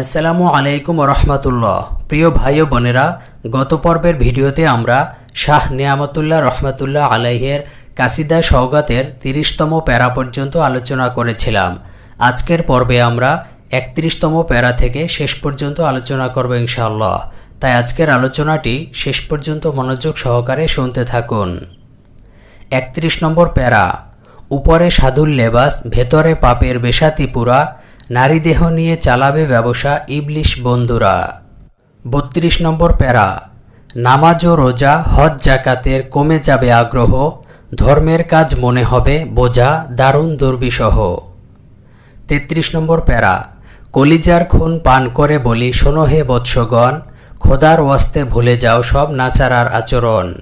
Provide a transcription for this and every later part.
আসসালামু আলাইকুম রহমতুল্লাহ প্রিয় ভাই ও বোনেরা, গত পর্বের ভিডিওতে আমরা শাহ নিয়ামতুল্লাহ রহমতুল্লাহ আলাইহের কাসিদা সওগাতের তিরিশতম প্যারা পর্যন্ত আলোচনা করেছিলাম। আজকের পর্বে আমরা একত্রিশতম প্যারা থেকে শেষ পর্যন্ত আলোচনা করব ইনশাআল্লাহ। তাই আজকের আলোচনাটি শেষ পর্যন্ত মনোযোগ সহকারে শুনতে থাকুন। একত্রিশ নম্বর প্যারা, উপরে সাধুর লেবাস, ভেতরে পাপের বেশাতি পুরা নারী দেহ নিয়ে চালাবে ব্যবসা ইবলিশ বন্ধুরা। বত্রিশ নম্বর প্যারা। নামাজ ও রোজা, হজ জাকাতের কমে যাবে আগ্রহ, ধর্মের কাজ মনে হবে, বোঝা দারুণ দুর্বিষহ। তেত্রিশ নম্বর প্যারা। কলিজার খুন পান করে বলি, শোনো হে বৎসগণ, খোদার ওয়াস্তে ভুলে যাও সব নাচারার আচরণ।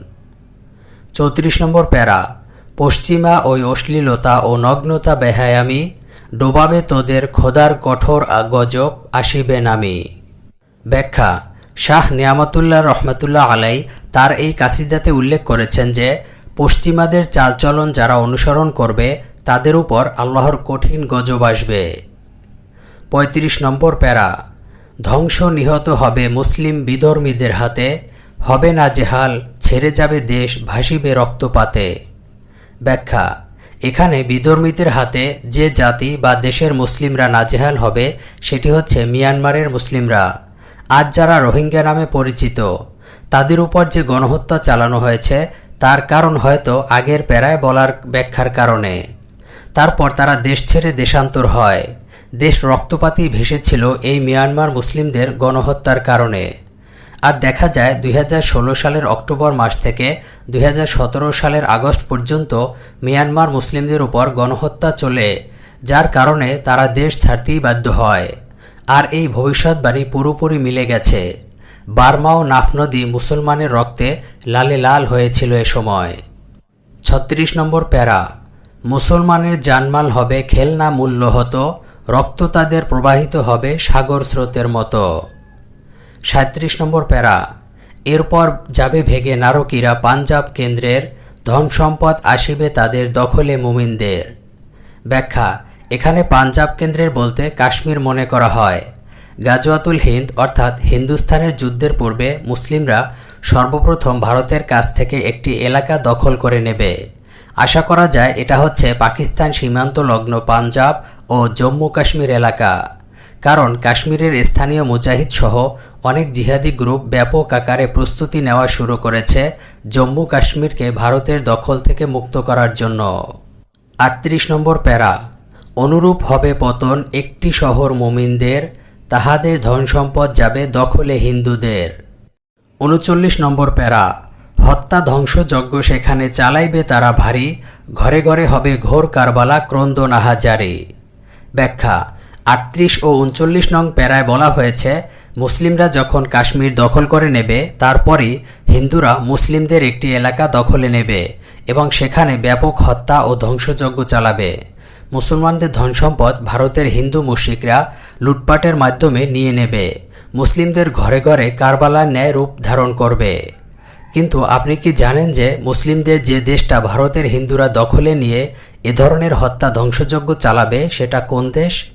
চৌত্রিশ নম্বর প্যারা। পশ্চিমা ওই অশ্লীলতা ও নগ্নতা বেহায়ামি ডোবাবে তোদের খোদার কঠোর গজব আসিবে নামি। ব্যাখ্যা, শাহ নিয়ামতুল্লাহ রহমতুল্লাহ আলাই তার এই কাসিদাতে উল্লেখ করেছেন যে, পশ্চিমাদের চালচলন যারা অনুসরণ করবে, তাদের উপর আল্লাহর কঠিন গজব আসবে। পঁয়ত্রিশ নম্বর প্যারা, ধ্বংস নিহত হবে মুসলিম বিধর্মীদের হাতে, হবে না জেহাল, ছেড়ে যাবে দেশ, ভাসিবে রক্তপাতে। ব্যাখ্যা এখানে বিধর্মীদের হাতে যে জাতি বা দেশের মুসলিমরা নাজেহাল হবে, সেটি হচ্ছে মিয়ানমারের মুসলিমরা। আজ যারা রোহিঙ্গা নামে পরিচিত, তাদের উপর যে গণহত্যা চালানো হয়েছে, তার কারণ হয়তো আগের প্যারায় বলার ব্যাখ্যার কারণে। তারপর তারা দেশ ছেড়ে দেশান্তর হয়। দেশ রক্তপাতই ভেসেছিল এই মিয়ানমার মুসলিমদের গণহত্যার কারণে। আর দেখা যায় দুই হাজার ষোলো সালের অক্টোবর মাস থেকে দুই হাজার সতেরো সালের আগস্ট পর্যন্ত মিয়ানমার মুসলিমদের উপর গণহত্যা চলে, যার কারণে তারা দেশ ছাড়তেই বাধ্য হয়। আর এই ভবিষ্যৎবাণী পুরোপুরি মিলে গেছে। বার্মা ও নাফ নদী মুসলমানের রক্তে লালে লাল হয়েছিল এ সময়। ছত্রিশ নম্বর প্যারা, মুসলমানের জানমাল হবে খেলনা মূল্য হতো রক্ত তাদের প্রবাহিত হবে সাগর স্রোতের মতো। সাঁত্রিশ নম্বর প্যারা। এরপর যাবে ভেগে নারকীরা পাঞ্জাব কেন্দ্রের ধন সম্পদ আসিবে তাদের দখলে মুমিনদের। ব্যাখ্যা, এখানে পাঞ্জাব কেন্দ্রের বলতে কাশ্মীর মনে করা হয়। গাজওয়াতুল হিন্দ অর্থাৎ হিন্দুস্থানের যুদ্ধের পূর্বে মুসলিমরা সর্বপ্রথম ভারতের কাছ থেকে একটি এলাকা দখল করে নেবে। আশা করা যায় এটা হচ্ছে পাকিস্তান সীমান্ত লগ্ন পাঞ্জাব ও জম্মু কাশ্মীর এলাকা। কারণ কাশ্মীরের স্থানীয় মুজাহিদ সহ অনেক জিহাদি গ্রুপ ব্যাপক আকারে প্রস্তুতি নেওয়া শুরু করেছে জম্মু কাশ্মীরকে ভারতের দখল থেকে মুক্ত করার জন্য। আটত্রিশ নম্বর প্যারা। অনুরূপ হবে পতন একটি শহর মুমিনদের, তাহাদের ধন সম্পদ যাবে দখলে হিন্দুদের। উনচল্লিশ নম্বর প্যারা। হত্যা ধ্বংসযজ্ঞ সেখানে চালাইবে তারা ভারী, ঘরে ঘরে হবে ঘোর কারবালা ক্রন্দন আহাজারি ব্যাখ্যা আটত্রিশ ও উনচল্লিশ নং প্যারায় বলা হয়েছে, মুসলিমরা যখন কাশ্মীর দখল করে নেবে, তারপরই হিন্দুরা মুসলিমদের একটি এলাকা দখলে নেবে এবং সেখানে ব্যাপক হত্যা ও ধ্বংসযজ্ঞ চালাবে। মুসলমানদের ধনসম্পদ ভারতের হিন্দু মুশরিকরা লুটপাটের মাধ্যমে নিয়ে নেবে। মুসলিমদের ঘরে ঘরে কারবালার ন্যায় রূপ ধারণ করবে। কিন্তু আপনি কি জানেন যে মুসলিমদের যে দেশটা ভারতের হিন্দুরা দখলে নিয়ে এ ধরনের হত্যা ধ্বংসযজ্ঞ চালাবে, সেটা কোন দেশ?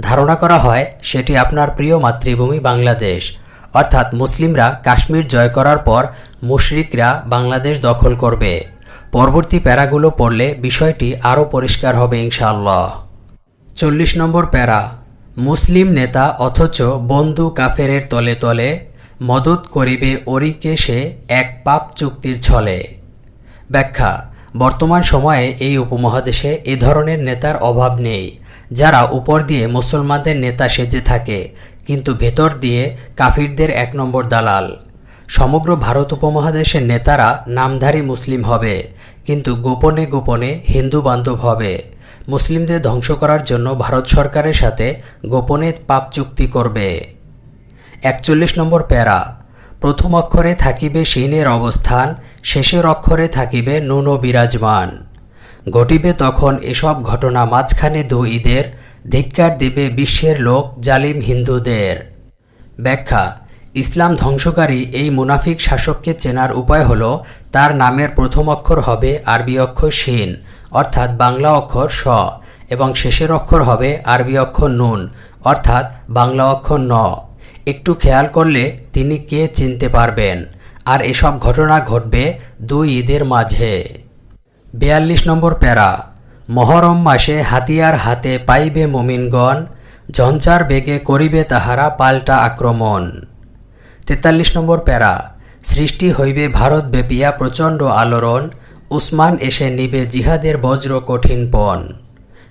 ধারণা করা হয় সেটি আপনার প্রিয় মাতৃভূমি বাংলাদেশ। অর্থাৎ মুসলিমরা কাশ্মীর জয় করার পর মুশরিকরা বাংলাদেশ দখল করবে। পরবর্তী প্যারাগুলো পড়লে বিষয়টি আরও পরিষ্কার হবে ইনশাআল্লাহ। চল্লিশ নম্বর প্যারা। মুসলিম নেতা অথচ বন্ধু কাফেরের তলে তলে মদত করিবে ওরিকে সে এক পাপ চুক্তির ছলে। ব্যাখ্যা, বর্তমান সময়ে এই উপমহাদেশে এ ধরনের নেতার অভাব নেই। যারা উপর দিয়ে মুসলমানদের নেতা সেজে থাকে, কিন্তু ভেতর দিয়ে কাফিরদের এক নম্বর দালাল। সমগ্র ভারত উপমহাদেশের নেতারা নামধারী মুসলিম হবে, কিন্তু গোপনে গোপনে হিন্দু বান্ধব হবে। মুসলিমদের ধ্বংস করার জন্য ভারত সরকারের সাথে গোপনে পাপ চুক্তি করবে। একচল্লিশ নম্বর প্যারা। প্রথম অক্ষরে থাকিবে সিনের অবস্থান, শেষের অক্ষরে থাকিবে নুন বিরাজমান। ঘটিবে তখন এসব ঘটনা মাঝখানে দু ঈদের, ধিক্কার দিবে বিশ্বের লোক জালিম হিন্দুদের। ব্যাখ্যা, ইসলাম ধ্বংসকারী এই মুনাফিক শাসককে চেনার উপায় হলো, তার নামের প্রথম অক্ষর হবে আরবি অক্ষর শিন, অর্থাৎ বাংলা অক্ষর স এবং শেষের অক্ষর হবে আরবি অক্ষর নুন, অর্থাৎ বাংলা অক্ষর ন। একটু খেয়াল করলে তিনি কে চিনতে পারবেন? আর এসব ঘটনা ঘটবে দুই ঈদের মাঝে। বিয়াল্লিশ নম্বর প্যারা। মহরম মাসে হাতিয়ার হাতে পাইবে মুমিনগণ, ঝঞ্ঝার বেগে করিবে তাহারা পাল্টা আক্রমণ। তেতাল্লিশ নম্বর প্যারা, সৃষ্টি হইবে ভারত ব্যাপিয়া প্রচণ্ড আলোড়ন, উসমান এসে নিবে জিহাদের বজ্র কঠিন পণ।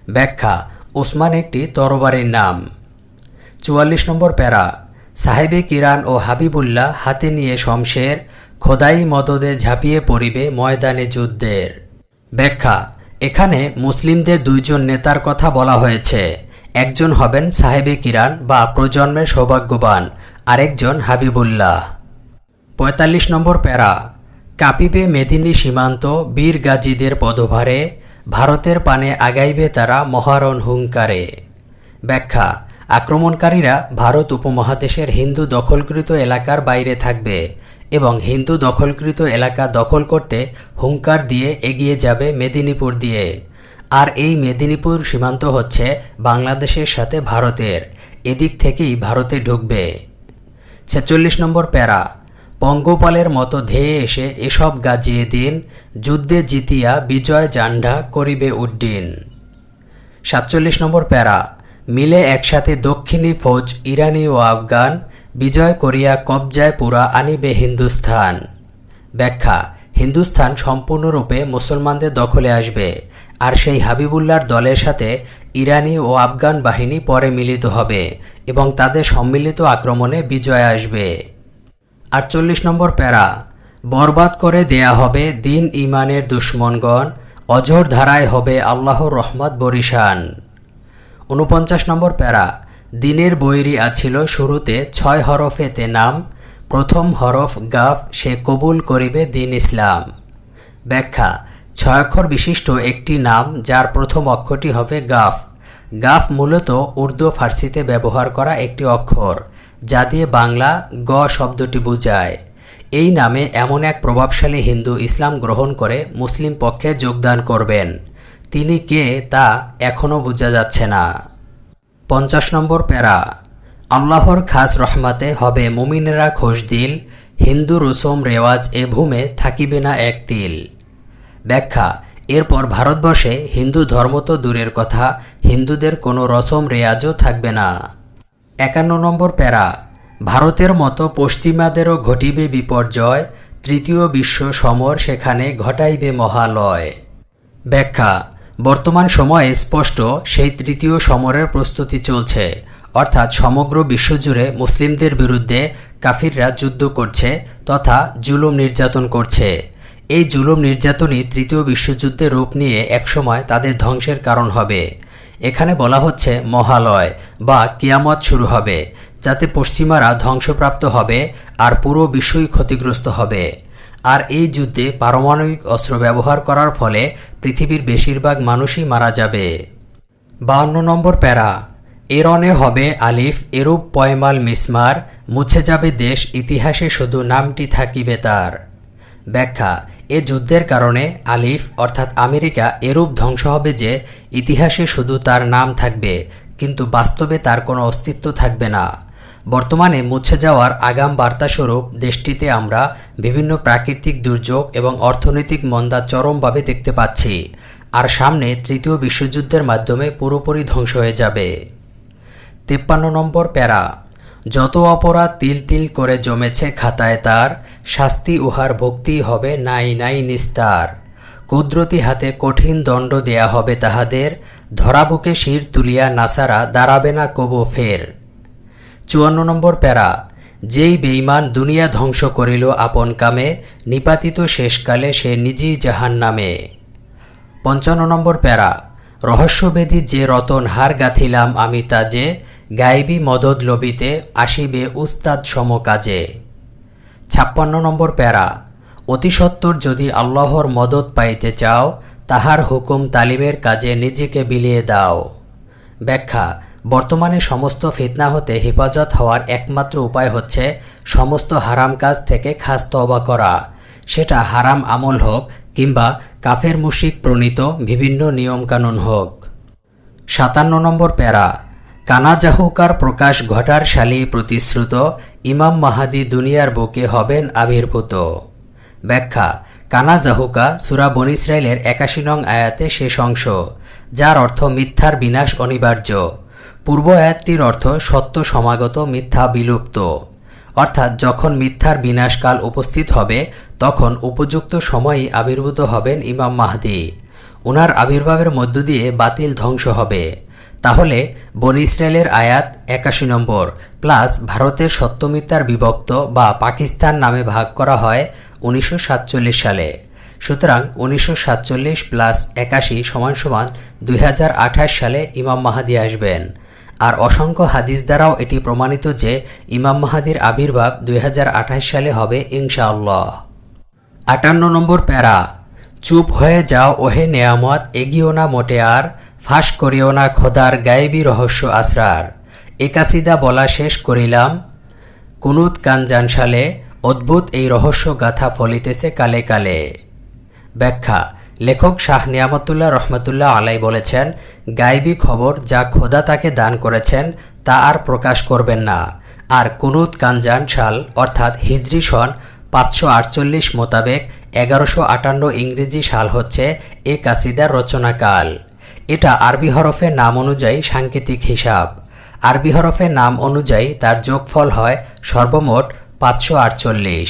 ব্যাখ্যা, উসমান একটি তরবারির নাম। চুয়াল্লিশ নম্বর প্যারা, সাহেবে কিরান ও হাবিবুল্লাহ হাতে নিয়ে শমশের, খোদাই মদদে ঝাঁপিয়ে পড়িবে ময়দানে যুদ্ধের। ব্যাখ্যা, এখানে মুসলিমদের দুইজন নেতার কথা বলা হয়েছে। একজন হবেন সাহেবে কিরান বা প্রজন্মের সৌভাগ্যবান, আরেকজন হাবিবুল্লাহ। পঁয়তাল্লিশ নম্বর প্যারা, কাঁপিবে মেদিনী সীমান্ত বীর গাজীদের পদভারে, ভারতের পানে আগাইবে তারা মহারণ হুঙ্কারে। ব্যাখ্যা, আক্রমণকারীরা ভারত উপমহাদেশের হিন্দু দখলকৃত এলাকার বাইরে থাকবে এবং হিন্দু দখলকৃত এলাকা দখল করতে হুঙ্কার দিয়ে এগিয়ে যাবে মেদিনীপুর দিয়ে। আর এই মেদিনীপুর সীমান্ত হচ্ছে বাংলাদেশের সাথে ভারতের। এদিক থেকেই ভারতে ঢুকবে। ছেচল্লিশ নম্বর প্যারা। পঙ্গপালের মতো ধেয়ে এসে এসব গাজিয়ে দিন, যুদ্ধে জিতিয়া বিজয় জান্ডা করিবে উড্ডিন। সাতচল্লিশ নম্বর প্যারা। মিলে একসাথে দক্ষিণী ফৌজ ইরানি ও আফগান বিজয় করিয়া কবজায় পুরা আনিবে হিন্দুস্থান। ব্যাখ্যা, হিন্দুস্থান সম্পূর্ণরূপে মুসলমানদের দখলে আসবে, আর সেই হাবিবুল্লার দলের সাথে ইরানি ও আফগান বাহিনী পরে মিলিত হবে এবং তাদের সম্মিলিত আক্রমণে বিজয় আসবে। আটচল্লিশ নম্বর প্যারা, বরবাদ করে দেয়া হবে দিন ইমানের দুশ্মনগণ, অঝোর ধারায় হবে আল্লাহর রহমত বরিশান। উনপঞ্চাশ নম্বর প্যারা দিনের বৈরি আছিল শুরুতে ছয় হরফেতে নাম, প্রথম হরফ গাফ সে কবুল করিবে দিন ইসলাম। ব্যাখ্যা, ছয় অক্ষর বিশিষ্ট একটি নাম যার প্রথম অক্ষরটি হবে গাফ। গাফ মূলত উর্দু ফার্সিতে ব্যবহার করা একটি অক্ষর, যা দিয়ে বাংলা গ শব্দটি বোঝায়। এই নামে এমন এক প্রভাবশালী হিন্দু ইসলাম গ্রহণ করে মুসলিম পক্ষে যোগদান করবেন। তিনি কে তা এখনও বোঝা যাচ্ছে না। পঞ্চাশ নম্বর প্যারা। আল্লাহর খাস রহমাতে হবে মুমিনেরা খোঁজ দিল, হিন্দু রুসুম রেওয়াজ এ ভূমে থাকিবে না এক তিল। ব্যাখ্যা, এরপর ভারতবর্ষে হিন্দু ধর্ম তো দূরের কথা, হিন্দুদের কোনো রসম রেয়াজও থাকবে না। একান্ন নম্বর প্যারা, ভারতের মতো পশ্চিমাদেরও ঘটিবে বিপর্যয়, তৃতীয় বিশ্ব সমর সেখানে ঘটাইবে মহালয়। ব্যাখ্যা বর্তমান সময়ে স্পষ্ট সেই তৃতীয় সমরের প্রস্তুতি চলছে। অর্থাৎ সমগ্র বিশ্বজুড়ে মুসলিমদের বিরুদ্ধে কাফিররা যুদ্ধ করছে তথা জুলুম নির্যাতন করছে। এই জুলুম নির্যাতনই তৃতীয় বিশ্বযুদ্ধে রূপ নিয়ে একসময় তাদের ধ্বংসের কারণ হবে। এখানে বলা হচ্ছে মহালয় বা কিয়ামত শুরু হবে, যাতে পশ্চিমারা ধ্বংসপ্রাপ্ত হবে আর পুরো বিশ্বই ক্ষতিগ্রস্ত হবে। আর এই যুদ্ধে পারমাণবিক অস্ত্র ব্যবহার করার ফলে পৃথিবীর বেশিরভাগ মানুষই মারা যাবে। বাহান্ন নম্বর প্যারা। এরনে হবে আলিফ, এরূপ পয়মাল মিসমার, মুছে যাবে দেশ, ইতিহাসে শুধু নামটি থাকিবে তার। ব্যাখ্যা, এ যুদ্ধের কারণে আলিফ, অর্থাৎ আমেরিকা, এরূপ ধ্বংস হবে যে ইতিহাসে শুধু তার নাম থাকবে, কিন্তু বাস্তবে তার কোনো অস্তিত্ব থাকবে না। বর্তমানে মুছে যাওয়ার আগাম বার্তাস্বরূপ দেশটিতে আমরা বিভিন্ন প্রাকৃতিক দুর্যোগ এবং অর্থনৈতিক মন্দা চরমভাবে দেখতে পাচ্ছি। আর সামনে তৃতীয় বিশ্বযুদ্ধের মাধ্যমে পুরোপুরি ধ্বংস হয়ে যাবে। তেপ্পান্ন নম্বর প্যারা। যত অপরাধ তিল তিল করে জমেছে খাতায় তার, শাস্তি উহার ভক্তি হবে নাই নাই নিস্তার। কুদরতি হাতে কঠিন দণ্ড দেয়া হবে তাহাদের ধরাবুকে শির তুলিয়া নাসারা দাঁড়াবে না কবো ফের। চুয়ান্ন নম্বর প্যারা। যেই বেইমান দুনিয়া ধ্বংস করিল আপন কামে, নিপাতিত শেষকালে সে নিজেই জাহান নামে। পঞ্চান্ন নম্বর প্যারা, রহস্যবেদী যে রতন হার গাথিলাম আমি তা যে গাইবি মদত লবিতে আসিবে উস্তাদ সমকাজে ছাপ্পান্ন নম্বর প্যারা অতিসত্বর যদি আল্লাহর মদত পাইতে চাও, তাহার হুকুম তালিমের কাজে নিজেকে বিলিয়ে দাও। ব্যাখ্যা বর্তমানে সমস্ত ফিতনা হতে হেফাজত হওয়ার একমাত্র উপায় হচ্ছে সমস্ত হারাম কাজ থেকে খাস তবা করা। সেটা হারাম আমল হোক কিংবা কাফের মুশিক প্রণীত বিভিন্ন নিয়মকানুন হোক। সাতান্ন নম্বর প্যারা কানাজাহুকার প্রকাশ ঘটার সালে প্রতিশ্রুত ইমাম মাহাদি দুনিয়ার বুকে হবেন আবির্ভূত। ব্যাখ্যা কানাজাহুকা সুরা বন ইসরায়েলের একাশি নং আয়াতে শেষ অংশ, যার অর্থ মিথ্যার বিনাশ অনিবার্য। পূর্ব আয়াতটির অর্থ সত্য, সমাগত, মিথ্যা, বিলুপ্ত। অর্থাৎ যখন মিথ্যার বিনাশকাল উপস্থিত হবে, তখন উপযুক্ত সময়েই আবির্ভূত হবেন ইমাম মাহদি। ওনার আবির্ভাবের মধ্য দিয়ে বাতিল ধ্বংস হবে। তাহলে বন ইসরায়েলের আয়াত একাশি নম্বর, প্লাস ভারতের সত্যমিথ্যার বিভক্ত বা পাকিস্তান নামে ভাগ করা হয় উনিশশো সাতচল্লিশ সালে। সুতরাং উনিশশো সাতচল্লিশ প্লাস একাশি সমান সমান দুই হাজার আঠাশ সালে ইমাম মাহাদি আসবেন। আর অসংখ্য হাদিস দ্বারাও এটি প্রমাণিত যে ইমাম মাহাদির আবির্ভাব দুই হাজার আঠাশ সালে হবে, ইনশাআল্লাহ। আটান্ন নম্বর প্যারা, চুপ হয়ে যাও ওহে নেয়ামত, এগিও না মোটে আর, ফাঁস করিও না খোদার গায়েবি রহস্য আসরার একাসিদা বলা শেষ করিলাম। কুনুত কানজান সালে অদ্ভুত এই রহস্য গাথা ফলিতেছে কালে কালে। ব্যাখ্যা লেখক শাহ নিয়ামতুল্লাহ রহমতুল্লাহ আলাই বলেছেন গায়েবী খবর যা খোদা তাকে দান করেছেন, তা আর প্রকাশ করবেন না। আর কুনুত কানজান সাল অর্থাৎ হিজরি সন পাঁচশো আটচল্লিশ মোতাবেক এগারোশো আটান্ন ইংরেজি সাল হচ্ছে এ কাসিদার রচনাকাল। এটা আরবি হরফের নাম অনুযায়ী সাংকেতিক হিসাব। আরবি হরফের নাম অনুযায়ী তার যোগফল হয় সর্বমোট পাঁচশো আটচল্লিশ।